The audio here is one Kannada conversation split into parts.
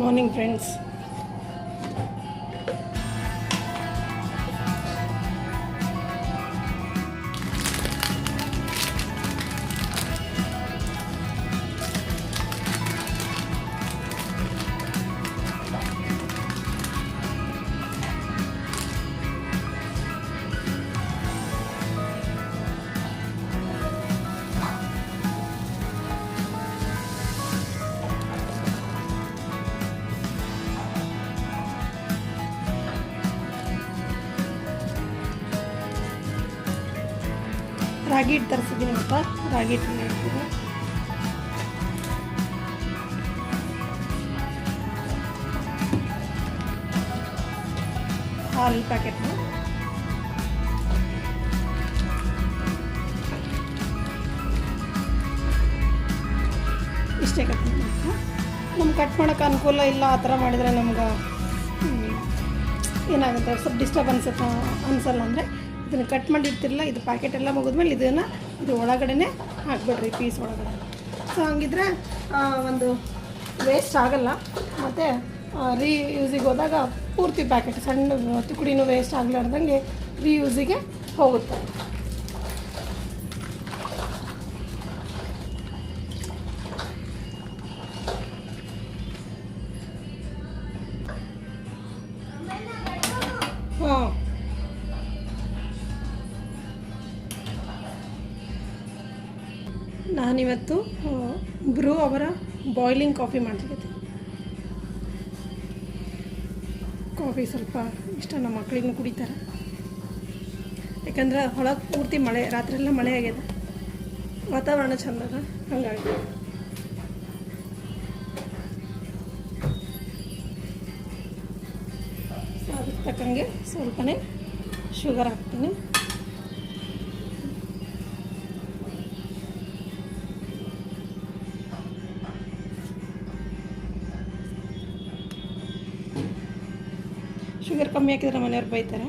ಮಾರ್ನಿಂಗ್ ಫ್ರೆಂಡ್ಸ್ ರಾಗಿ ಹಿಟ್ಟು ತರಿಸಿದ್ದೀನಿ ಅಂತ ರಾಗಿ ಹಿಟ್ಟು ಹೇಳ್ತೀನಿ ಹಾಲು ಪ್ಯಾಕೆಟ್ನ ಇಷ್ಟೇ ಕಟ್ ನಮ್ಗೆ ಕಟ್ ಮಾಡೋಕೆ ಅನುಕೂಲ ಇಲ್ಲ, ಆ ಥರ ಮಾಡಿದರೆ ನಮ್ಗೆ ಏನಾಗುತ್ತೆ? ಸ್ವಲ್ಪ ಡಿಸ್ಟರ್ಬ್ ಅನ್ಸುತ್ತೆ ಅನ್ಸಲ್ಲ ಅಂದರೆ ಇದನ್ನು ಕಟ್ ಮಾಡಿರ್ತಿರಲ್ಲ, ಇದು ಪ್ಯಾಕೆಟ್ ಎಲ್ಲ ಮುಗಿದ್ಮೇಲೆ ಇದನ್ನು ಇದು ಒಳಗಡೆ ಹಾಕ್ಬಿಡ್ರಿ ಪೀಸ್ ಒಳಗಡೆ. ಸೊ ಹಂಗಿದ್ರೆ ಒಂದು ವೇಸ್ಟ್ ಆಗಲ್ಲ. ಮತ್ತು ರೀಯೂಸಿಗೆ ಹೋದಾಗ ಪೂರ್ತಿ ಪ್ಯಾಕೆಟ್ ಸಣ್ಣ ತುಕುಡಿನೂ ವೇಸ್ಟ್ ಆಗಲಾರ್ದಂಗೆ ರೀಯೂಸಿಗೆ ಹೋಗುತ್ತೆ. ನಾನಿವತ್ತು ಆ, ಬ್ರೂ ಅವರ ಬಾಯ್ಲಿಂಗ್ ಕಾಫಿ ಮಾಡ್ತಿದ್ದೆ ಕಾಫಿ ಸ್ವಲ್ಪ ಇಷ್ಟ ನಮ್ಮ ಮಕ್ಕಳಿಗೂ ಕುಡಿತಾರೆ. ಯಾಕಂದ್ರೆ ಹೊಳಗೆ ಪೂರ್ತಿ ಮಳೆ ರಾತ್ರಿ ಎಲ್ಲ ಮಳೆ ಆಗಿದೆ. ವಾತಾವರಣ ಚಂದ ಹಂಗಾಗಿ. ಅದಕ್ಕೆ ತಕ್ಕಂಗೆ ಸ್ವಲ್ಪನೇ ಶುಗರ್ ಹಾಕ್ತೀನಿ. ಶುಗರ್ ಕಮ್ಮಿ ಹಾಕಿದ್ರೆ ಮನೆಯವ್ರು ಬೈತಾರೆ.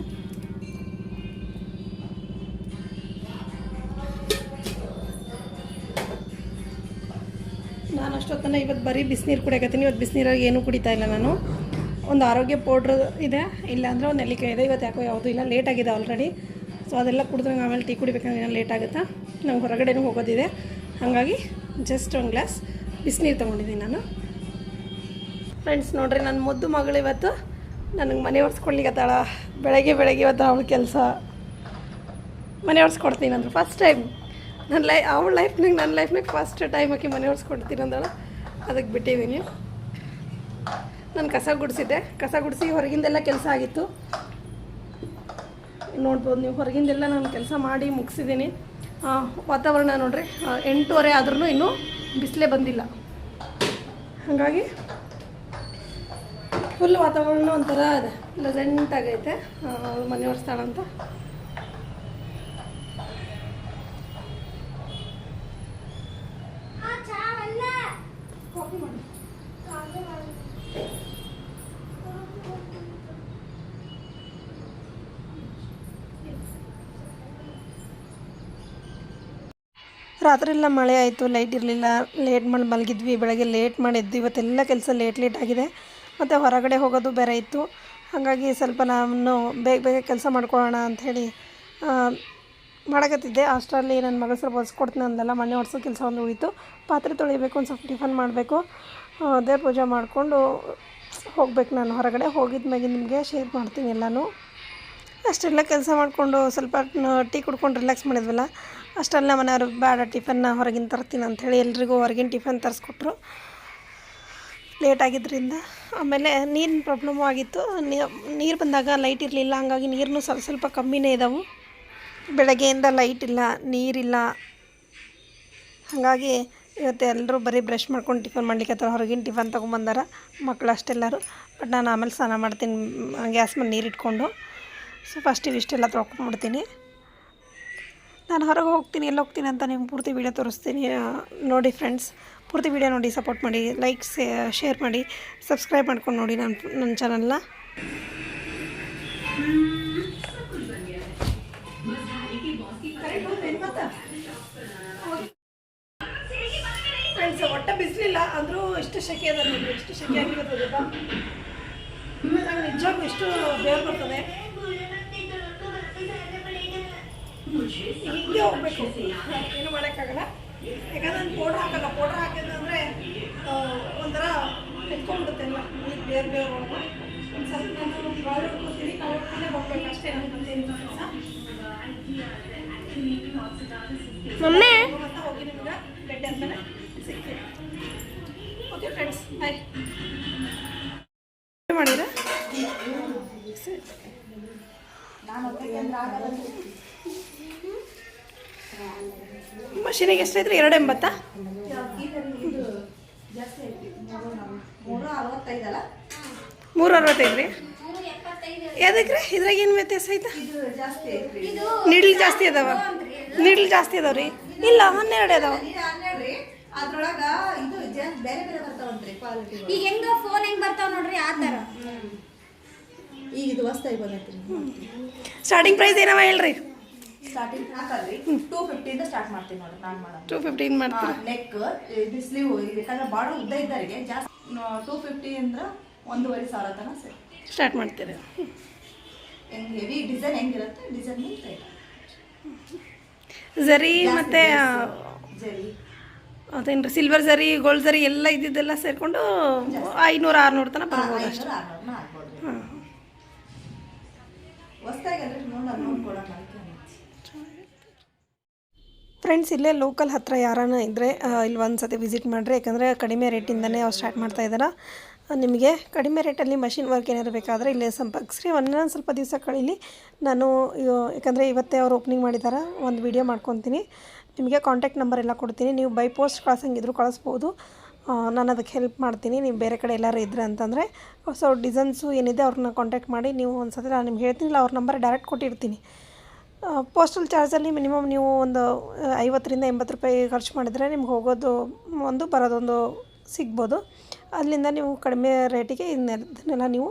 ನಾನು ಅಷ್ಟೊತ್ತನ ಇವತ್ತು ಬರೀ ಬಿಸಿನೀರು ಕುಡಿಯಾಕತ್ತೀನಿ. ಇವತ್ತು ಬಿಸಿನೀರಾಗಿ ಏನೂ ಕುಡಿತಾ ಇಲ್ಲ ನಾನು. ಒಂದು ಆರೋಗ್ಯ ಪೌಡ್ರ್ ಇದೆ. ಇಲ್ಲಾಂದ್ರೆ ಒಂದು ನೆಲ್ಲಿಕಾಯಿ ಇದೆ. ಇವತ್ತು ಯಾಕೋ ಯಾವುದೂ ಇಲ್ಲ. ಲೇಟ್ ಆಗಿದೆ ಆಲ್ರೆಡಿ ಸೊ ಅದೆಲ್ಲ ಕುಡಿದ್ರೆ ಆಮೇಲೆ ಟೀ ಕುಡಿಬೇಕಂದ್ರೆ ಏನೋ ಲೇಟ್ ಆಗುತ್ತಾ? ನಂಗೆ ಹೊರಗಡೆನೂ ಹೋಗೋದಿದೆ. ಹಾಗಾಗಿ ಜಸ್ಟ್ ಒಂದು ಗ್ಲಾಸ್ ಬಿಸಿನೀರು ತೊಗೊಂಡಿದ್ದೀನಿ ನಾನು. ಫ್ರೆಂಡ್ಸ್ ನೋಡಿರಿ, ನನ್ನ ಮುದ್ದು ಮಗಳು ಇವತ್ತು ನನಗೆ ಮನೆ ಒರೆಸ್ಕೊಡ್ಲಿಕ್ಕತ್ತಾಳ ಬೆಳಗ್ಗೆ ಬೆಳಗ್ಗೆ ಇವತ್ತು ಅವಳ ಕೆಲಸ. ಮನೆ ಒರೆಸ್ಕೊಡ್ತೀನಿ ಅಂದ್ರೆ ಫಸ್ಟ್ ಟೈಮ್ ನನ್ನ ಲೈ ಅವಳ ಲೈಫ್ನಾಗ ನನ್ನ ಲೈಫ್ನಾಗ ಫಸ್ಟ್ ಟೈಮ್ ಆಕಿ ಮನೆ ಒರೆಸ್ಕೊಡ್ತೀನಿ ಅಂದಳ. ಅದಕ್ಕೆ ಬಿಟ್ಟಿದ್ದೀನಿ ನಾನು ಕಸ ಗುಡಿಸಿದ್ದೆ. ಕಸ ಗುಡಿಸಿ ಹೊರಗಿಂದೆಲ್ಲ ಕೆಲಸ ಆಗಿತ್ತು. ನೋಡ್ಬೋದು ನೀವು. ಹೊರಗಿಂದೆಲ್ಲ ನಾನು ಕೆಲಸ ಮಾಡಿ ಮುಗಿಸಿದ್ದೀನಿ ವಾತಾವರಣ ನೋಡ್ರಿ. ಎಂಟೂವರೆ ಆದ್ರೂ ಇನ್ನೂ ಬಿಸಿಲೇ ಬಂದಿಲ್ಲ. ಹಾಗಾಗಿ ಫುಲ್ ವಾತಾವರಣ ಒಂಥರ ಇದೆ ಪ್ಲೆಸೆಂಟ್ ಆಗೈತೆ. ಮನೆ ಒರೆಸ್ತಾಳಂತ ರಾತ್ರಿ ಎಲ್ಲ ಮಳೆ ಆಯಿತು ಲೈಟ್ ಇರಲಿಲ್ಲ ಲೇಟ್ ಮಾಡಿ ಮಲಗಿದ್ವಿ ಬೆಳಗ್ಗೆ ಲೇಟ್ ಮಾಡಿ ಎದ್ದು ಇವತ್ತೆಲ್ಲ ಕೆಲಸ ಲೇಟ್ ಲೇಟ್ ಆಗಿದೆ. ಮತ್ತು ಹೊರಗಡೆ ಹೋಗೋದು ಬೇರೆ ಇತ್ತು. ಹಾಗಾಗಿ ಸ್ವಲ್ಪ ನಾನು ಬೇಗ ಬೇಗ ಕೆಲಸ ಮಾಡ್ಕೊಳ್ಳೋಣ ಅಂಥೇಳಿ ಮಾಡಕತ್ತಿದ್ದೆ. ಅಷ್ಟರಲ್ಲಿ ನನ್ನ ಮಗಳು ಸ್ವಲ್ಪ ಒರೆಸ್ಕೊಡ್ತೀನಿ ಅಂದಲ್ಲ ಮನೆ ಒರೆಸೋ ಕೆಲಸ ಒಂದು ಉಳಿತು. ಪಾತ್ರೆ ತೊಳಿಬೇಕು ಒಂದು ಸ್ವಲ್ಪ ಟಿಫನ್ ಮಾಡಬೇಕು. ದೇವ್ರ ಪೂಜೆ ಮಾಡಿಕೊಂಡು ಹೋಗ್ಬೇಕು ನಾನು ಹೊರಗಡೆ. ಹೋಗಿದ ಮ್ಯಾಗೆ ನಿಮಗೆ ಶೇರ್ ಮಾಡ್ತೀನಿ ಎಲ್ಲನೂ. ಅಷ್ಟೆಲ್ಲ ಕೆಲಸ ಮಾಡಿಕೊಂಡು ಸ್ವಲ್ಪ ಟೀ ಕುಡ್ಕೊಂಡು ರಿಲ್ಯಾಕ್ಸ್ ಮಾಡಿದ್ವಲ್ಲ, ಅಷ್ಟೆಲ್ಲ ಮನೆಯವರು ಬೇಡ, ಟಿಫನ್ನ ಹೊರಗಿನ ತರ್ತೀನಿ ಅಂಥೇಳಿ ಎಲ್ರಿಗೂ ಹೊರಗಿನ ಟಿಫನ್ ತರಿಸ್ಕೊಟ್ರು. ಲೇಟ್ ಆಗಿದ್ದರಿಂದ ಆಮೇಲೆ ನೀರಿನ ಪ್ರಾಬ್ಲಮ್ಮು ಆಗಿತ್ತು. ನೀರು ಬಂದಾಗ ಲೈಟ್ ಇರಲಿಲ್ಲ, ಹಂಗಾಗಿ ನೀರನ್ನು ಸ್ವಲ್ಪ ಸ್ವಲ್ಪ ಕಮ್ಮಿನೇ ಇದ್ದಾವೆ ಬೆಳಗ್ಗೆಯಿಂದ ಲೈಟ್ ಇಲ್ಲ ನೀರಿಲ್ಲ ಹಾಗಾಗಿ ಇವತ್ತು ಎಲ್ಲರೂ ಬರೀ ಬ್ರಷ್ ಮಾಡ್ಕೊಂಡು ಟಿಫನ್ ಮಾಡ್ಲಿಕ್ಕೆ ಹೊರಗಿನ ಟಿಫನ್ ತೊಗೊಂಬಂದಾರ ಮಕ್ಕಳು ಅಷ್ಟೆಲ್ಲರೂ. ಬಟ್ ನಾನು ಆಮೇಲೆ ಸ್ನಾನ ಮಾಡ್ತೀನಿ ಗ್ಯಾಸ್ ಮೇಲೆ ನೀರು ಇಟ್ಕೊಂಡು. ಸೊ ಫಸ್ಟ್ ಇವಿಷ್ಟೆಲ್ಲ ತೊಳ್ಕೊಂಬಿಡ್ತೀನಿ. ನಾನು ಹೊರಗೆ ಹೋಗ್ತೀನಿ, ಎಲ್ಲಿ ಹೋಗ್ತೀನಿ ಅಂತ ನಿಮ್ಗೆ ಪೂರ್ತಿ ವೀಡಿಯೋ ತೋರಿಸ್ತೀನಿ. ನೋಡಿ ಫ್ರೆಂಡ್ಸ್ ಪೂರ್ತಿ ವೀಡಿಯೋ ನೋಡಿ ಸಪೋರ್ಟ್ ಮಾಡಿ ಲೈಕ್ ಶೇರ್ ಮಾಡಿ ಸಬ್ಸ್ಕ್ರೈಬ್ ಮಾಡ್ಕೊಂಡು ನೋಡಿ ನನ್ನ ನನ್ನ ಚಾನಲ್ನ ಫ್ರೆಂಡ್ಸ್ ಒಟ್ಟ ಬಿಸಿಲಿಲ್ಲ, ಅಂದರೂ ಎಷ್ಟು ಶಕೆ ಅದ ನೋಡಿ ಎಷ್ಟು ಶೆಕೆ ಆಗಿರುತ್ತೆ ಗೊತ್ತಾ ನಿಜವಾಗ್ಲೂ ಎಷ್ಟು ಬೇರೆ ಬರ್ತದೆ. ಹಿಂಗೆ ಹೋಗ್ಬೇಕು ಏನು ಮಾಡೋಕ್ಕಾಗಲ್ಲ ಯಾಕಂದ್ರೆ ನಾನು ಪೌಡ್ರ್ ಹಾಕಲ್ಲ ಪೌಡ್ರ್ ಹಾಕಿದ್ರೆ ಒಂಥರ ಎತ್ಕೊಂಡ್ಬಿಡುತ್ತೆ ಎಲ್ಲ ನೀರು ಬೇರೆ ಬೇರೆ ಒಳಗೆ ಒಂದು ಸ್ವಲ್ಪ ನಾನು ಬಾಲ್ ಹೊಡ್ಕೊತೀನಿ ಹೊಡ್ಕೊಂಡೇ ಹೋಗ್ಬೇಕು ಅಷ್ಟೇ ನಾನು ಬಂದೇನು ಕೆಲಸ ಮಮ್ಮಿ? ಹೋಗಿ ನಿಮ್ಗೆ ಗಡ್ಡೆ ಅಂತಾನೆ ಸಿಗ್ತೀನಿ ಓಕೆ ಫ್ರೆಂಡ್ಸ್ ಬಾಯ್ ಮಾಡಿರ ಮಷೀನಿಗೆ ಎಷ್ಟೈತ್ರಿ ಎರಡು ಎಂಬತ್ತಾ? ಮೂರು ಅರವತ್ತೈದ್ರಿ? ಯಾವ್ದಕ್ರಿ ಅರವತ್ತೈದು ರೀ ಯಾವ್ದಕ್ಕೆ ರೀ ಇದ್ರಾಗ ಏನು ವ್ಯತ್ಯಾಸ ಐತಾ? ಐತ್ರಿ ನೀಡ್ಲ್ ಜಾಸ್ತಿ ಅದಾವ? ನೀಡ್ಲ್ ಜಾಸ್ತಿ ಅದಾವ ರೀ ಇಲ್ಲ ಹನ್ನೆರಡು ಅದಾವ. ಇದು ಹನ್ನೆರಡ್ರಿ ಅದ್ರೊಳಗ ಇದು ಬೇರೆ ಬೇರೆ ಬರ್ತಾವಂತ್ರಿ ಕ್ವಾಲಿಟಿ ಈಗ ಹೆಂಗ ಫೋನ್ ಹೆಂಗ್ ಬರ್ತಾವ ನೋಡ್ರಿ ಆ ತರ ಈಗ ಇದು ಹೊಸ್ತಾಗಿ ಬಂದೈತ್ರಿ ಸ್ಟಾರ್ಟಿಂಗ್ ಪ್ರೈಸ್ ಏನವ ಹೇಳ್ರಿ? ಸ್ಟಾರ್ಟಿಂಗ್ ಹಾಕಲ್ರಿ ಟೂ ಫಿಫ್ಟಿಯಿಂದ ಸ್ಟಾರ್ಟ್ ಮಾಡ್ತೀನಿ ನೋಡ್ರಿ ನಾನು ಮಾಡೋದು ಟೂ ಫಿಫ್ಟೀನ್ ಮಾಡ್ತೀವಿ ನೆಕ್ ಇದು ಸ್ಲೀವ್ ಯಾಕಂದ್ರೆ ಬಾಳ ಉದ್ದ ಇದ್ದವರಿಗೆ ಜಾಸ್ತಿ ಟೂ ಫಿಫ್ಟಿ ಅಂದ್ರೆ ಒಂದೂವರೆ ಸಾವಿರ ತನಕ ಸರಿ ಸ್ಟಾರ್ಟ್ ಮಾಡ್ತೀರಿ? ಹೆಂಗ್ ಹೆವಿ ಡಿಸೈನ್ ಹೆಂಗಿರುತ್ತೆ? ಡಿಸೈನ್ ಝರಿ ಮತ್ತೆ ಜರಿ ಅದೇನು ಸಿಲ್ವರ್ ಝರಿ ಗೋಲ್ಡ್ ಜರಿ ಎಲ್ಲ ಇದ್ದಿದ್ದೆಲ್ಲ ಸೇರಿಕೊಂಡು ಐನೂರು ಆರುನೂರು ತನಕ ಬರ್ಬೋದು ಅಷ್ಟೇ. ಹಾಂ. ಹೊಸ್ದಾಗಿ ಅಲ್ರಿ ನೋಡಿ ನೋಡಿ ಕೊಡೋಣ ಅದಕ್ಕೆ ಫ್ರೆಂಡ್ಸ್ ಇಲ್ಲೇ ಲೋಕಲ್ ಹತ್ತಿರ ಯಾರಾನ ಇದ್ದರೆ ಇಲ್ಲಿ ಒಂದು ಸತಿ ವಿಸಿಟ್ ಮಾಡಿರಿ. ಯಾಕಂದರೆ ಕಡಿಮೆ ರೇಟಿಂದನೇ ಅವ್ರು ಸ್ಟಾರ್ಟ್ ಮಾಡ್ತಾ ಇದ್ದಾರೆ ನಿಮಗೆ ಕಡಿಮೆ ರೇಟಲ್ಲಿ ಮಷಿನ್ ವರ್ಕ್ ಏನಾದ್ರು ಬೇಕಾದರೆ ಇಲ್ಲೇ ಸಂಪರ್ಕಿಸ್ರಿ. ಒಂದೊಂದು ಸ್ವಲ್ಪ ದಿವಸ ಕಳೀಲಿ. ನಾನು ಯಾಕಂದರೆ ಇವತ್ತೇ ಅವ್ರು ಓಪನಿಂಗ್ ಮಾಡಿದ್ದಾರೆ ಒಂದು ವಿಡಿಯೋ ಮಾಡ್ಕೊತೀನಿ. ನಿಮಗೆ ಕಾಂಟ್ಯಾಕ್ಟ್ ನಂಬರ್ ಎಲ್ಲ ಕೊಡ್ತೀನಿ. ನೀವು ಬೈ ಪೋಸ್ಟ್ ಕಳ್ಸಂಗಿದ್ರು ಕಳಿಸ್ಬೋದು. ನಾನು ಅದಕ್ಕೆ ಹೆಲ್ಪ್ ಮಾಡ್ತೀನಿ. ನೀವು ಬೇರೆ ಕಡೆ ಎಲ್ಲರೂ ಇದ್ದರೆ ಅಂತಂದರೆ ಸೊ ಡಿಸೈನ್ಸು ಏನಿದೆ ಅವ್ರನ್ನ ಕಾಂಟ್ಯಾಕ್ಟ್ ಮಾಡಿ, ನೀವು ಒಂದು ಸತಿ ನಾನು ನಿಮ್ಗೆ ಹೇಳ್ತೀನಿ ಇಲ್ಲ ಅವ್ರ ನಂಬರ್ ಡೈರೆಕ್ಟ್ ಕೊಟ್ಟಿರ್ತೀನಿ. ಪೋಸ್ಟಲ್ ಚಾರ್ಜಲ್ಲಿ ಮಿನಿಮಮ್ ನೀವು ಒಂದು ಐವತ್ತರಿಂದ ಎಂಬತ್ತು ರೂಪಾಯಿ ಖರ್ಚು ಮಾಡಿದರೆ ನಿಮ್ಗೆ ಹೋಗೋದು ಒಂದು, ಬರೋದೊಂದು ಸಿಗ್ಬೋದು. ಅಲ್ಲಿಂದ ನೀವು ಕಡಿಮೆ ರೇಟಿಗೆ ಇದನ್ನೆಲ್ಲ ನೀವು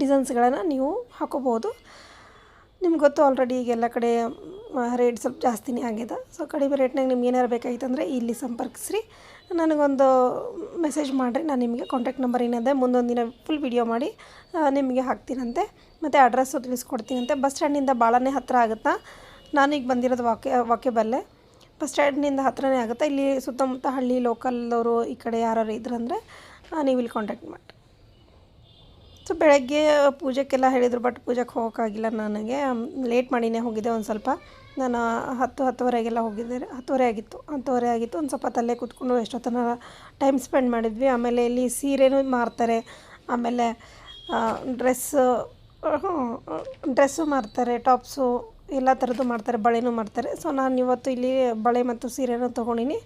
ಡಿಸೈನ್ಸ್ಗಳನ್ನು ನೀವು ಹಾಕೋಬೋದು ನಿಮ್ಗೆ ಗೊತ್ತು ಆಲ್ರೆಡಿ ಈಗ ಎಲ್ಲ ಕಡೆ ರೇಟ್ ಸ್ವಲ್ಪ ಜಾಸ್ತಿನೇ ಆಗಿದೆ. ಸೊ ಕಡಿಮೆ ರೇಟ್ನಾಗ ನಿಮ್ಗೆ ಏನಾರು ಬೇಕಾಗಿತ್ತಂದರೆ ಇಲ್ಲಿ ಸಂಪರ್ಕಿಸ್ರಿ. ನನಗೊಂದು ಮೆಸೇಜ್ ಮಾಡಿರಿ, ನಾನು ನಿಮಗೆ ಕಾಂಟ್ಯಾಕ್ಟ್ ನಂಬರ್ ಏನಿದೆ ಮುಂದೊಂದು ದಿನ ಫುಲ್ ವಿಡಿಯೋ ಮಾಡಿ ನಿಮಗೆ ಹಾಕ್ತೀನಂತೆ. ಮತ್ತು ಅಡ್ರೆಸ್ಸು ತಿಳಿಸ್ಕೊಡ್ತೀನಂತೆ. ಬಸ್ ಸ್ಟ್ಯಾಂಡಿಂದ ಭಾಳನೇ ಹತ್ತಿರ ಆಗುತ್ತಾ? ನಾನೀಗ ಬಂದಿರೋದು ವಾಕೆ, ವಾಕೆಬಲ್ಲೇ. ಬಸ್ ಸ್ಟ್ಯಾಂಡಿಂದ ಹತ್ತಿರನೇ ಆಗುತ್ತಾ? ಇಲ್ಲಿ ಸುತ್ತಮುತ್ತ ಹಳ್ಳಿ ಲೋಕಲ್ದವರು ಈ ಕಡೆ ಯಾರು ಇದ್ರಂದರೆ ನೀವು ಇಲ್ಲಿ ಕಾಂಟ್ಯಾಕ್ಟ್ ಮಾಡಿ ಸೊ ಬೆಳಗ್ಗೆ ಪೂಜೆಗೆಲ್ಲ ಹೇಳಿದರು ಬಟ್ ಪೂಜೆಗೆ ಹೋಗೋಕ್ಕಾಗಿಲ್ಲ ನನಗೆ. ಲೇಟ್ ಮಾಡಿನೇ ಹೋಗಿದ್ದೆ ಒಂದು ಸ್ವಲ್ಪ. ನಾನು ಹತ್ತು ಹತ್ತುವರೆಗೆಲ್ಲ ಹೋಗಿದ್ದೆ. ಹತ್ತುವರೆ ಆಗಿತ್ತು. ಹತ್ತುವರೆ ಆಗಿತ್ತು. ಒಂದು ಸ್ವಲ್ಪ ತಲೆ ಕೂತ್ಕೊಂಡು ಎಷ್ಟೊತ್ತನ ಟೈಮ್ ಸ್ಪೆಂಡ್ ಮಾಡಿದ್ವಿ. ಆಮೇಲೆ ಇಲ್ಲಿ ಸೀರೆನೂ ಮಾರ್ತಾರೆ. ಆಮೇಲೆ ಡ್ರೆಸ್ಸು ಡ್ರೆಸ್ಸು ಮಾರ್ತಾರೆ. ಟಾಪ್ಸು ಎಲ್ಲ ಥರದ್ದು ಮಾಡ್ತಾರೆ ಬಳೆನೂ ಮಾಡ್ತಾರೆ ಸೊ ನಾನು ಇವತ್ತು ಇಲ್ಲಿ ಬಳೆ ಮತ್ತು ಸೀರೆನೂ ತೊಗೊಂಡಿನಿ.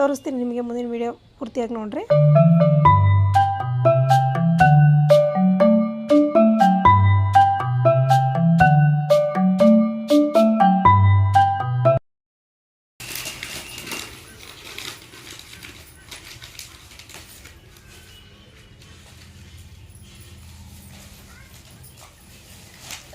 ತೋರಿಸ್ತೀನಿ ನಿಮಗೆ ಮುಂದಿನ ವೀಡಿಯೋ ಪೂರ್ತಿಯಾಗಿ ನೋಡಿರಿ.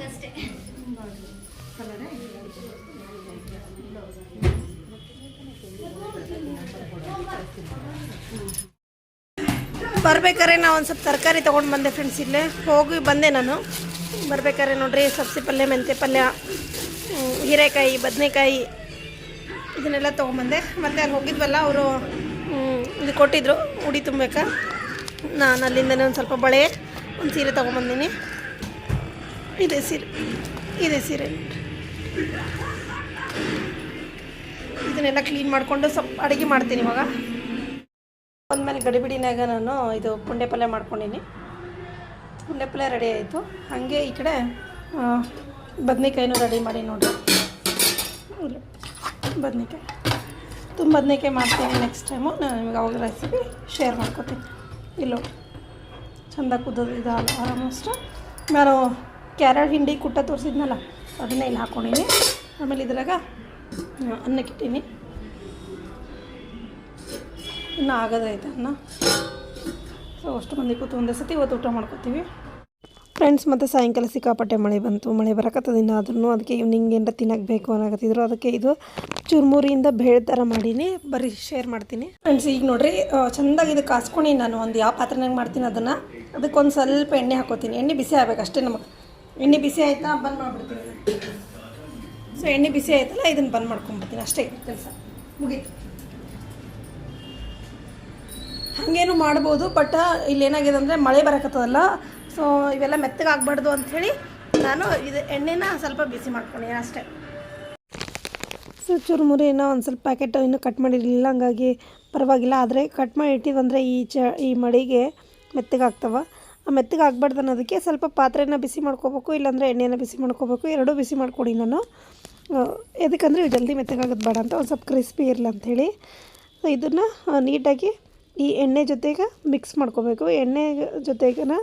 ಅಷ್ಟೇ ಬರ್ಬೇಕಾದ್ರೆ ನಾ ಒಂದು ಸ್ವಲ್ಪ ತರಕಾರಿ ತೊಗೊಂಡು ಬಂದೆ ಫ್ರೆಂಡ್ಸ್ ಇಲ್ಲೇ. ಹೋಗಿ ಬಂದೆ ನಾನು. ಬರ್ಬೇಕಾದ್ರೆ ನೋಡ್ರಿ ಸಬ್ಸಿ ಪಲ್ಯ ಮೆಂತೆ ಪಲ್ಯ ಹೀರೆಕಾಯಿ, ಬದನೆಕಾಯಿ. ಇದನ್ನೆಲ್ಲ ತೊಗೊಂಬಂದೆ. ಮತ್ತು ಅಲ್ಲಿ ಹೋಗಿದ್ವಲ್ಲ, ಅವರು ಇದು ಕೊಟ್ಟಿದ್ರು ಉಡಿ ತುಂಬಬೇಕಾ. ನಾನು ಅಲ್ಲಿಂದನೇ ಒಂದು ಸ್ವಲ್ಪ ಬಳೆ, ಒಂದು ಸೀರೆ ತೊಗೊಂಬಂದಿನಿ. ಇದೆ ಸೀರೆ ಇದೆ ಸೀರೆ. ಇದನ್ನೆಲ್ಲ ಕ್ಲೀನ್ ಮಾಡಿಕೊಂಡು ಸ್ವಲ್ಪ ಅಡುಗೆ ಮಾಡ್ತೀನಿ ಇವಾಗ. ಒಂದ್ಮೇಲೆ ಗಡಿಬಿಡಿನಾಗ ನಾನು ಇದು ಪುಂಡೆ ಪಲ್ಯ ಮಾಡ್ಕೊಂಡಿನಿ. ಪುಂಡೆ ಪಲ್ಯ ರೆಡಿ ಆಯಿತು. ಹಾಗೆ ಈ ಕಡೆ ಬದನೆಕಾಯಿನೂ ರೆಡಿ ಮಾಡಿ ನೋಡಿರಿ. ಬದ್ನೆಕಾಯಿ ತುಂಬ ಬದನೇಕಾಯಿ ಮಾಡ್ತೀನಿ ನೆಕ್ಸ್ಟ್ ಟೈಮು ನಾನು ನಿಮಗೆ ಅವಾಗ ರೆಸಿಪಿ ಶೇರ್ ಮಾಡ್ಕೊತೀನಿ. ಇಲ್ಲೋ ಚಂದ ಕುದ್ದದು ಇದು ಆಲ್ಮೋಸ್ಟ್ ನಾನು ಕ್ಯಾರೆಟ್ ಹಿಂಡಿ ಕುಟ್ಟ ತೋರಿಸಿದ್ನಲ್ಲ, ಅದನ್ನೇ ಇಲ್ಲಿ ಹಾಕ್ಕೊಂಡಿನಿ ಆಮೇಲೆ ಇದ್ರಾಗ ಅನ್ನಕ್ಕಿಟ್ಟೀನಿ ಇನ್ನು ಆಗೋದೈತೆ ಅನ್ನ. ಸೊ ಅಷ್ಟು ಮಂದಿ ಕೂತು ಒಂದೇ ಸತಿ ಇವತ್ತು ಊಟ ಮಾಡ್ಕೊತೀವಿ. ಫ್ರೆಂಡ್ಸ್, ಮತ್ತು ಸಾಯಂಕಾಲ ಸಿಕ್ಕಾಪಟ್ಟೆ ಮಳೆ ಬಂತು. ಮಳೆ ಬರಕತ್ತದ ಇನ್ನು ಆದ್ರೂ ಅದಕ್ಕೆ ಈವ್ನಿಂಗ್ ಏನಾರ ತಿನ್ನಕ್ಕೆ ಬೇಕು ಅನ್ನಕತ್ತಿದ್ರು. ಅದಕ್ಕೆ ಇದು ಚುರುಮುರಿಯಿಂದ ಬೇಳೆ ಥರ ಮಾಡೀನಿ. ಬರೀ ಶೇರ್ ಮಾಡ್ತೀನಿ. ಫ್ರೆಂಡ್ಸ್ ಈಗ ನೋಡ್ರಿ ಚೆಂದಾಗಿ ಇದು ಕಾಸ್ಕೊಂಡು ನಾನು ಒಂದು ಯಾವ ಪಾತ್ರೆನಾಗ ಮಾಡ್ತೀನಿ ಅದನ್ನು. ಅದಕ್ಕೊಂದು ಸ್ವಲ್ಪ ಎಣ್ಣೆ ಹಾಕೋತೀನಿ. ಎಣ್ಣೆ ಬಿಸಿ ಆಗ್ಬೇಕು ಅಷ್ಟೇ ನಮಗೆ. ಎಣ್ಣೆ ಬಿಸಿ ಆಯ್ತಾ? ಬಂದ್ ಮಾಡಿಬಿಡ್ತೀನಿ. ಸೊ ಎಣ್ಣೆ ಬಿಸಿ ಆಯ್ತಲ್ಲ ಇದನ್ನು ಬಂದ್ ಮಾಡ್ಕೊಂಡ್ಬಿಡ್ತೀನಿ ಅಷ್ಟೇ ಕೆಲಸ. ಮುಗೀತು. ಹಾಗೇನು ಮಾಡ್ಬೋದು, ಬಟ್ ಇಲ್ಲಿ ಏನಾಗಿದೆ ಅಂದರೆ ಮಳೆ ಬರಕತ್ತದಲ್ಲ. ಸೊ ಇವೆಲ್ಲ ಮೆತ್ತಗೆ ಅಂತ ಅಂಥೇಳಿ ನಾನು ಇದು ಎಣ್ಣೆನ ಸ್ವಲ್ಪ ಬಿಸಿ ಮಾಡ್ಕೊಂಡೆ ಅಷ್ಟೇ. ಸೊ ಏನೋ ಒಂದು ಸ್ವಲ್ಪ ಪ್ಯಾಕೆಟ್ ಇನ್ನೂ ಕಟ್ ಮಾಡಿರಲಿಲ್ಲ, ಹಂಗಾಗಿ ಪರವಾಗಿಲ್ಲ. ಆದರೆ ಕಟ್ ಮಾಡಿ ಇಟ್ಟಿದ್ದಂದರೆ ಈ ಚ, ಈ ಮಡಿಗೆ ಮೆತ್ತಗೆ ಆಗ್ತವೆ. ಆ ಮೆತ್ತಗೆ ಆಗ್ಬಾರ್ದು ಅನ್ನೋದಕ್ಕೆ ಸ್ವಲ್ಪ ಪಾತ್ರೆನ ಬಿಸಿ ಮಾಡ್ಕೋಬೇಕು, ಇಲ್ಲಾಂದರೆ ಎಣ್ಣೆನ ಬಿಸಿ ಮಾಡ್ಕೋಬೇಕು. ಎರಡೂ ಬಿಸಿ ಮಾಡ್ಕೊಡಿ ನಾನು. ಎದಕ್ಕಂದರೆ ಇವು ಜಲ್ದಿ ಮೆತ್ತಗಾಗೋದು ಬೇಡ ಅಂತ, ಒಂದು ಸ್ವಲ್ಪ ಕ್ರಿಸ್ಪಿ ಇರಲಿ ಅಂಥೇಳಿ ಸೊ ಇದನ್ನು ನೀಟಾಗಿ ಈ ಎಣ್ಣೆ ಜೊತೆಗೆ ಮಿಕ್ಸ್ ಮಾಡ್ಕೋಬೇಕು. ಎಣ್ಣೆ ಜೊತೆಗನ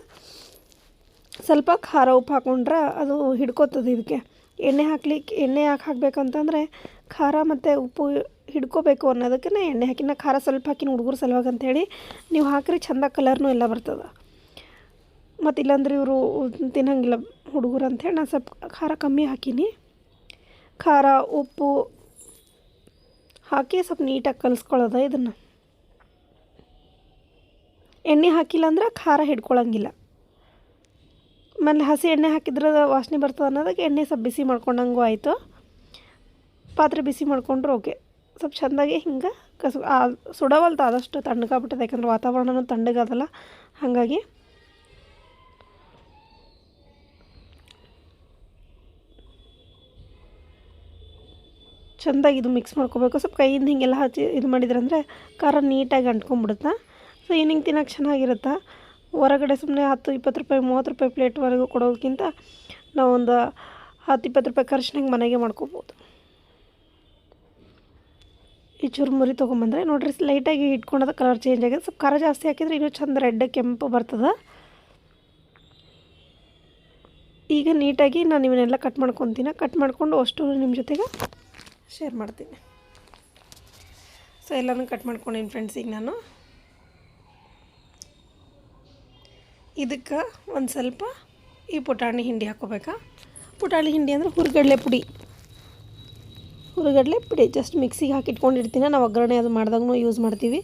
ಸ್ವಲ್ಪ ಖಾರ ಉಪ್ಪು ಹಾಕೊಂಡ್ರೆ ಅದು ಹಿಡ್ಕೋತದೆ ಇದಕ್ಕೆ. ಎಣ್ಣೆ ಹಾಕ್ಲಿಕ್ಕೆ ಎಣ್ಣೆ ಯಾಕೆ ಹಾಕ್ಬೇಕಂತಂದರೆ ಖಾರ ಮತ್ತು ಉಪ್ಪು ಹಿಡ್ಕೋಬೇಕು ಅನ್ನೋದಕ್ಕೆ ಎಣ್ಣೆ ಹಾಕಿನ ಖಾರ ಸ್ವಲ್ಪ ಹಾಕಿನ ಹುಡುಗರು ಸಲುವಾಗಿ ಅಂಥೇಳಿ ನೀವು ಹಾಕ್ರಿ ಚಂದ ಕಲರ್ನೂ ಎಲ್ಲ ಬರ್ತದೆ. ಮತ್ತು ಇಲ್ಲಾಂದ್ರೆ ಇವರು ತಿನ್ನಂಗಿಲ್ಲ ಹುಡುಗರು ಅಂಥೇಳಿ ನಾನು ಸ್ವಲ್ಪ ಖಾರ ಕಮ್ಮಿ ಹಾಕೀನಿ. ಖಾರ, ಉಪ್ಪು ಹಾಕಿ ಸ್ವಲ್ಪ ನೀಟಾಗಿ ಕಲಿಸ್ಕೊಳ್ಳೋದ ಇದನ್ನು. ಎಣ್ಣೆ ಹಾಕಿಲ್ಲ ಅಂದ್ರೆ ಖಾರ ಹಿಡ್ಕೊಳಂಗಿಲ್ಲ. ಆಮೇಲೆ ಹಸಿ ಎಣ್ಣೆ ಹಾಕಿದ್ರೆ ವಾಸನೆ ಬರ್ತದೆ ಅನ್ನೋದಕ್ಕೆ ಎಣ್ಣೆ ಸ್ವಲ್ಪ ಬಿಸಿ ಮಾಡ್ಕೊಂಡಂಗೂ ಆಯಿತು. ಪಾತ್ರೆ ಬಿಸಿ ಮಾಡಿಕೊಂಡ್ರೆ ಓಕೆ. ಸ್ವಲ್ಪ ಚೆಂದಾಗಿ ಹಿಂಗೆ ಕಸ ಸುಡವಲ್ತು ಆದಷ್ಟು ತಣ್ಣಗಾಗ್ಬಿಟ್ಟದೆ ಯಾಕಂದ್ರೆ ವಾತಾವರಣನೂ ತಣ್ಣಗಾದಲ್ಲ ಹಾಗಾಗಿ ಚೆಂದಾಗಿ ಇದು ಮಿಕ್ಸ್ ಮಾಡ್ಕೋಬೇಕು. ಸ್ವಲ್ಪ ಕೈಯಿಂದ ಹಿಂಗೆಲ್ಲ ಹಚ್ಚಿ ಇದು ಮಾಡಿದ್ರಂದರೆ ಖಾರ ನೀಟಾಗಿ ಅಂಟ್ಕೊಂಡ್ಬಿಡುತ್ತೆ. ಸೊ ಏನು ಹಿಂಗೆ ತಿನ್ನೋಕೆ ಚೆನ್ನಾಗಿರುತ್ತೆ? ಹೊರಗಡೆ ಸುಮ್ಮನೆ ಹತ್ತು, ಇಪ್ಪತ್ತು ರೂಪಾಯಿ, ಮೂವತ್ತು ರೂಪಾಯಿ ಪ್ಲೇಟ್ವರೆಗೂ ಕೊಡೋದಕ್ಕಿಂತ ನಾವೊಂದು ಹತ್ತು, ಇಪ್ಪತ್ತು ರೂಪಾಯಿ ಖರ್ಚಿನಾಗ ಮನೆಗೆ ಮಾಡ್ಕೋಬೋದು. ಈ ಚುರುಮುರಿ ತೊಗೊಂಬಂದರೆ ನೋಡಿರಿ ಲೈಟಾಗಿ ಇಟ್ಕೊಂಡದ ಕಲರ್ ಚೇಂಜ್ ಆಗಿದೆ. ಸ್ವಲ್ಪ ಖಾರ ಜಾಸ್ತಿ ಹಾಕಿದ್ರೆ ಇನ್ನೂ ಚಂದ ರೆಡ್ ಕೆಂಪು ಬರ್ತದೆ. ಈಗ ನೀಟಾಗಿ ನಾನು ಇವನ್ನೆಲ್ಲ ಕಟ್ ಮಾಡ್ಕೊತೀನಿ. ಕಟ್ ಮಾಡಿಕೊಂಡು ಅಷ್ಟು ನಿಮ್ಮ ಜೊತೆಗೆ ಶೇರ್ ಮಾಡ್ತೀನಿ. ಸೊ ಎಲ್ಲನೂ ಕಟ್ ಮಾಡ್ಕೊಂಡೀನಿ ಫ್ರೆಂಡ್ಸ್ ಈಗ ನಾನು. ಇದಕ್ಕೆ ಒಂದು ಸ್ವಲ್ಪ ಈ ಪುಟಾಣಿ ಹಿಂಡಿ ಹಾಕೋಬೇಕಾ? ಪುಟಾಣಿ ಹಿಂಡಿ ಅಂದರೆ ಹುರುಗಡಲೆ ಪುಡಿ. ಹುರುಗಡಲೆ ಪುಡಿ ಜಸ್ಟ್ ಮಿಕ್ಸಿಗೆ ಹಾಕಿ ಇಟ್ಕೊಂಡಿರ್ತೀನಿ ನಾವು ಒಗ್ಗರಣೆ ಅದು ಮಾಡಿದಾಗೂ ಯೂಸ್ ಮಾಡ್ತೀವಿ.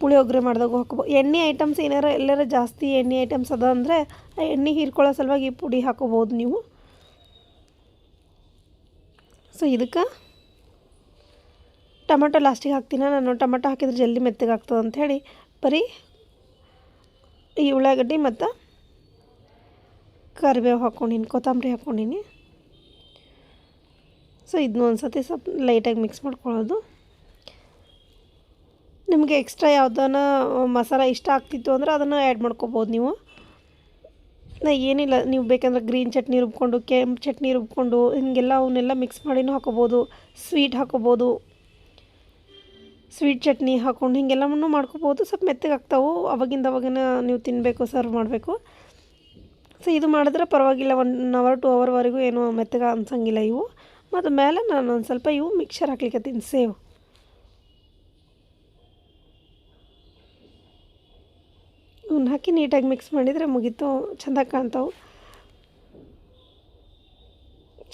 ಪುಳಿಯೋಗರೆ ಮಾಡಿದಾಗೂ ಹಾಕೋಬೋದು ಎಣ್ಣೆ ಐಟಮ್ಸ್ ಏನಾರ ಎಲ್ಲಾರ ಜಾಸ್ತಿ ಎಣ್ಣೆ ಐಟಮ್ಸ್ ಅದ ಅಂದರೆ ಆ ಎಣ್ಣೆ ಹೀರ್ಕೊಳ್ಳೋ ಸಲುವಾಗಿ ಈ ಪುಡಿ ಹಾಕೋಬೋದು ನೀವು. ಸೊ ಇದಕ್ಕೆ ಟೊಮೆಟೊ ಲಾಸ್ಟಿಗೆ ಹಾಕ್ತೀನಿ. ನಾನು ಟೊಮೆಟೊ ಹಾಕಿದ್ರೆ ಜಲ್ದಿ ಮೆತ್ತಗೆ ಆಗ್ತದೆ ಅಂಥೇಳಿ ಬರೀ ಈ ಉಳ್ಳಾಗಡ್ಡಿ ಮತ್ತು ಕರಿಬೇವು ಹಾಕ್ಕೊಂಡಿನಿ, ಕೊತ್ತಂಬರಿ ಹಾಕ್ಕೊಂಡಿನಿ. ಸೊ ಇದನ್ನ ಒಂದು ಸ್ವಲ್ಪ ಲೈಟಾಗಿ ಮಿಕ್ಸ್ ಮಾಡ್ಕೊಳ್ಳೋದು. ನಿಮಗೆ ಎಕ್ಸ್ಟ್ರಾ ಯಾವುದನ್ನು ಮಸಾಲ ಇಷ್ಟ ಆಗ್ತಿತ್ತು ಅಂದ್ರೆ ಅದನ್ನು ಆ್ಯಡ್ ಮಾಡ್ಕೋಬೋದು ನೀವು. ನಾ ಏನಿಲ್ಲ, ನೀವು ಬೇಕಂದ್ರೆ ಗ್ರೀನ್ ಚಟ್ನಿ ರುಬ್ಕೊಂಡು, ಕೆಂಪು ಚಟ್ನಿ ರುಬ್ಕೊಂಡು, ಹಿಂಗೆಲ್ಲ ಅವನ್ನೆಲ್ಲ ಮಿಕ್ಸ್ ಮಾಡಿನೂ ಹಾಕೋಬೋದು ಸ್ವೀಟ್ ಹಾಕೋಬೋದು ಸ್ವೀಟ್ ಚಟ್ನಿ ಹಾಕ್ಕೊಂಡು ಹಿಂಗೆಲ್ಲವನ್ನು ಮಾಡ್ಕೋಬೋದು. ಸ್ವಲ್ಪ ಮೆತ್ತಗೆ ಆಗ್ತಾವೆ. ಅವಾಗಿಂದ ಅವಾಗಿನ ನೀವು ತಿನ್ನಬೇಕು ಸರ್ವ್ ಮಾಡಬೇಕು. ಸೊ ಇದು ಮಾಡಿದ್ರೆ ಪರವಾಗಿಲ್ಲ. ಒನ್ ಅವರ್ ಟು ಅವರ್ವರೆಗೂ ಏನು ಮೆತ್ತಗೆ ಅನ್ಸಂಗಿಲ್ಲ ಇವು. ಮತ್ತು ಮೇಲೆ ನಾನು ಒಂದು ಸ್ವಲ್ಪ ಇವು ಮಿಕ್ಸರ್ ಹಾಕ್ಲಿಕ್ಕತ್ತೀನಿ ಸೇವ್ ಇವನ್ನ ಹಾಕಿ ನೀಟಾಗಿ ಮಿಕ್ಸ್ ಮಾಡಿದರೆ ಮುಗೀತು. ಚೆಂದಾಗಿ ಕಾಣ್ತಾವೆ.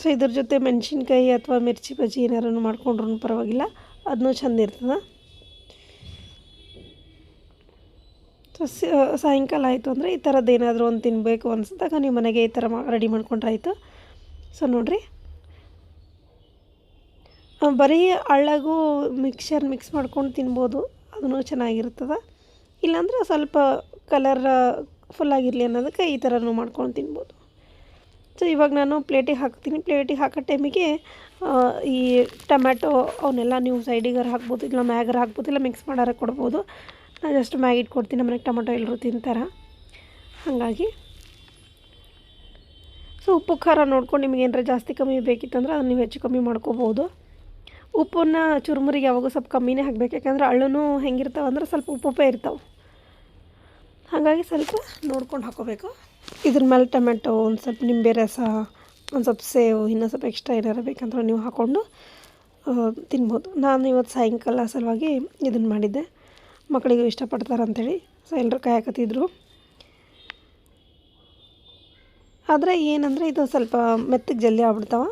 ಸೊ ಇದ್ರ ಜೊತೆ ಮೆಣಸಿನ್ಕಾಯಿ ಅಥವಾ ಮಿರ್ಚಿ ಬಜ್ಜಿ ಏನಾರೂ ಮಾಡ್ಕೊಂಡ್ರೂ ಪರವಾಗಿಲ್ಲ. ಅದನ್ನೂ ಚೆಂದ ಇರ್ತದೆ. ಸೊ ಸಾಯಂಕಾಲ ಆಯಿತು ಅಂದರೆ ಈ ಥರದ್ದು ಏನಾದರೂ ಒಂದು ತಿನ್ನಬೇಕು ಅನ್ಸಿದಾಗ ನೀವು ಮನೆಗೆ ಈ ಥರ ರೆಡಿ ಮಾಡ್ಕೊಂಡ್ರೆ ಆಯಿತು? ಸೊ, ನೋಡಿರಿ. ಬರೀ ಹಳ್ಳಗೂ ಮಿಕ್ಸರ್ ಮಿಕ್ಸ್ ಮಾಡ್ಕೊಂಡು ತಿನ್ಬೋದು ಅದೂ ಚೆನ್ನಾಗಿರ್ತದೆ. ಇಲ್ಲಾಂದ್ರೆ ಸ್ವಲ್ಪ ಕಲರ್ ಫುಲ್ ಆಗಿರಲಿ ಅನ್ನೋದಕ್ಕೆ ಈ ಥರನೂ ಮಾಡ್ಕೊಂಡು ತಿನ್ಬೋದು. ಸೊ, ಇವಾಗ ನಾನು ಪ್ಲೇಟಿಗೆ ಹಾಕ್ತೀನಿ. ಪ್ಲೇಟಿಗೆ ಹಾಕೋ ಟೈಮಿಗೆ ಈ ಟೊಮ್ಯಾಟೊ ಅವನ್ನೆಲ್ಲ ನೀವು ಸೈಡಿಗಾರ ಹಾಕ್ಬೋದು, ಇಲ್ಲ ಮ್ಯಾಗರ ಹಾಕ್ಬೋದು, ಇಲ್ಲ ಮಿಕ್ಸ್ ಮಾಡಾರ ಕೊಡ್ಬೋದು. ನಾನು ಜಸ್ಟ್ ಮ್ಯಾಗಿ ಇಟ್ಕೊಡ್ತೀನಿ. ನಮ್ಮನೆಗೆ ಟೊಮೆಟೊ ಎಲ್ಲರೂ ತಿಂತಾರೆ. ಹಾಗಾಗಿ. ಸೊ, ಉಪ್ಪು, ಖಾರ ನೋಡ್ಕೊಂಡು ನಿಮ್ಗೆ ಏನಾರ ಜಾಸ್ತಿ ಕಮ್ಮಿ ಬೇಕಿತ್ತಂದ್ರೆ ಅದನ್ನು ನೀವು ಹೆಚ್ಚು ಕಮ್ಮಿ ಮಾಡ್ಕೋಬೋದು. ಉಪ್ಪನ್ನು ಚುರುಮುರಿಗೆ ಯಾವಾಗೂ ಸ್ವಲ್ಪ ಕಮ್ಮಿನೇ ಹಾಕ್ಬೇಕು. ಯಾಕಂದ್ರೆ ಅಳ್ಳೂ ಹೆಂಗಿರ್ತಾವೆ ಅಂದ್ರೆ ಸ್ವಲ್ಪ ಉಪ್ಪುಪ್ಪೇ ಇರ್ತಾವೆ. ಹಾಗಾಗಿ ಸ್ವಲ್ಪ ನೋಡ್ಕೊಂಡು ಹಾಕೋಬೇಕು. ಇದ್ರ ಮೇಲೆ ಟೊಮೆಟೊ, ಒಂದು ಸ್ವಲ್ಪ ನಿಂಬೆ ರಸ, ಒಂದು ಸ್ವಲ್ಪ ಸೇವು, ಇನ್ನೊಂದು ಸ್ವಲ್ಪ ಎಕ್ಸ್ಟ್ರಾ ಏನಾರು ಬೇಕಂದ್ರೆ ನೀವು ಹಾಕ್ಕೊಂಡು ತಿನ್ಬೋದು. ನಾನು ಇವತ್ತು ಸಾಯಂಕಾಲ ಸಲುವಾಗಿ ಇದನ್ನು ಮಾಡಿದ್ದೆ. ಮಕ್ಕಳಿಗೂ ಇಷ್ಟಪಡ್ತಾರೆ ಅಂಥೇಳಿ ಸೊ ಎಲ್ಲರೂ ಕಾಯಕತ್ತಿದ್ರು. ಆದರೆ ಏನಂದರೆ ಇದು ಸ್ವಲ್ಪ ಮೆತ್ತಗೆ ಜಲ್ದಿ ಆಗ್ಬಿಡ್ತಾವೆ.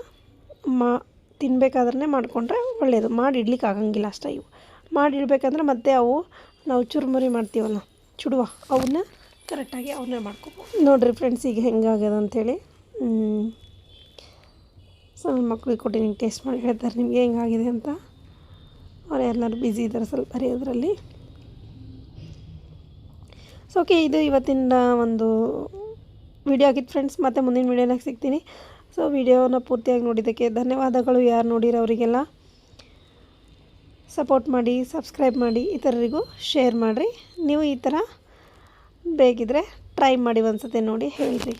ಮಾ ತಿನ್ಬೇಕಾದ್ರೆ ಮಾಡಿಕೊಂಡ್ರೆ ಒಳ್ಳೆಯದು ಮಾಡಿ ಇಡ್ಲಿಕ್ಕೆ ಆಗಂಗಿಲ್ಲ ಅಷ್ಟೇ ಇವು. ಮಾಡಿ ಇಡ್ಬೇಕಂದ್ರೆ ಮತ್ತೆ ಅವು ನಾವು ಚುರುಮುರಿ ಮಾಡ್ತೀವಲ್ಲ, ಚುಡುವ, ಅವನ್ನ ಕರೆಕ್ಟಾಗಿ ಅವನ್ನೇ ಮಾಡ್ಕೊಬೋದು ನೋಡಿರಿ ಫ್ರೆಂಡ್ಸ್ ಈಗ ಹೆಂಗಾಗ್ಯದ ಅಂಥೇಳಿ ಸೊ ನನ್ನ ಮಕ್ಳಿಗೆ ಕೊಟ್ಟು ನಿಂಗೆ ಟೇಸ್ಟ್ ಮಾಡಿ ಹೇಳ್ತಾರೆ, ನಿಮಗೆ ಹೆಂಗಾಗಿದೆ ಅಂತ. ಅವ್ರು ಎಲ್ಲರೂ ಬ್ಯುಸಿ ಇದ್ದಾರೆ ಸ್ವಲ್ಪ ಬರೆಯೋದ್ರಲ್ಲಿ ಸೊ ಓಕೆ ಇದು ಇವತ್ತಿನ ಒಂದು ವಿಡಿಯೋ ಆಗಿತ್ತು ಫ್ರೆಂಡ್ಸ್ ಮತ್ತೆ ಮುಂದಿನ ವಿಡಿಯೋನಾಗ ಸಿಗ್ತೀನಿ. ಸೊ ವಿಡಿಯೋನ ಪೂರ್ತಿಯಾಗಿ ನೋಡಿದ್ದಕ್ಕೆ ಧನ್ಯವಾದಗಳು. ಯಾರು ನೋಡಿರೋ ಅವರಿಗೆಲ್ಲ ಸಪೋರ್ಟ್ ಮಾಡಿ ಸಬ್ಸ್ಕ್ರೈಬ್ ಮಾಡಿ, ಇತರರಿಗೂ ಶೇರ್ ಮಾಡಿರಿ. ನೀವು ಈ ಥರ ಬೇಕಿದ್ರೆ ಟ್ರೈ ಮಾಡಿ ಒಂದ್ಸತಿ ನೋಡಿ ಹೇಳಿರಿ.